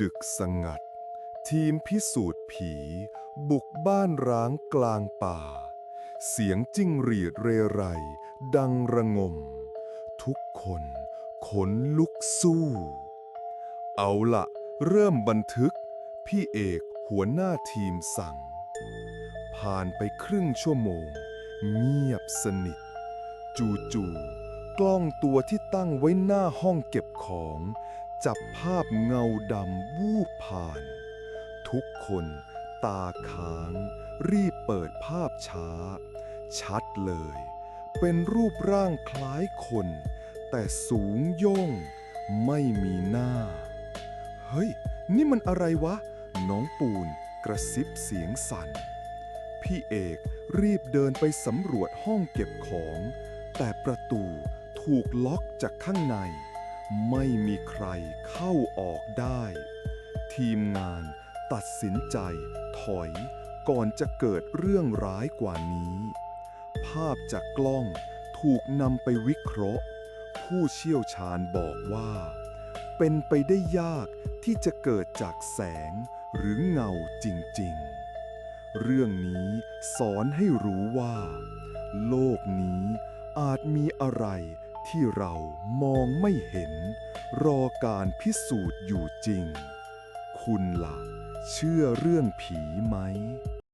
ดึกสงัด ทีมพิสูจน์ผี บุกบ้านร้างกลางป่า เสียงจิ้งหรีดเรไร ดังระงม ทุกคนขนลุกสู้ เอาละเริ่มบันทึก พี่เอกหัวหน้าทีมสั่ง ผ่านไปครึ่งชั่วโมง เงียบสนิท จู่ๆกล้องตัวที่ตั้งไว้หน้าห้องเก็บของ จับภาพเงาดำวูบผ่าน ทุกคนตาค้าง รีบเปิดภาพช้า ชัดเลย เป็นรูปร่างคล้ายคน แต่สูงย่งไม่มีหน้า เฮ้ย นี่มันอะไรวะ น้องปูนกระซิบเสียงสั่น พี่เอกรีบเดินไปสำรวจห้องเก็บของ แต่ประตูถูกล็อกจากข้างใน ไม่มีใครเข้าออกได้ ทีมงานตัดสินใจถอยก่อนจะเกิดเรื่องร้ายกว่านี้ ภาพจากกล้องถูกนำไปวิเคราะห์ ผู้เชี่ยวชาญบอกว่า เป็นไปได้ยากที่จะเกิดจากแสงหรือเงาจริงๆ เรื่องนี้สอนให้รู้ว่า โลกนี้อาจมีอะไร ที่เรามองไม่เห็น รอการพิสูจน์อยู่จริง คุณล่ะ เชื่อเรื่องผีไหม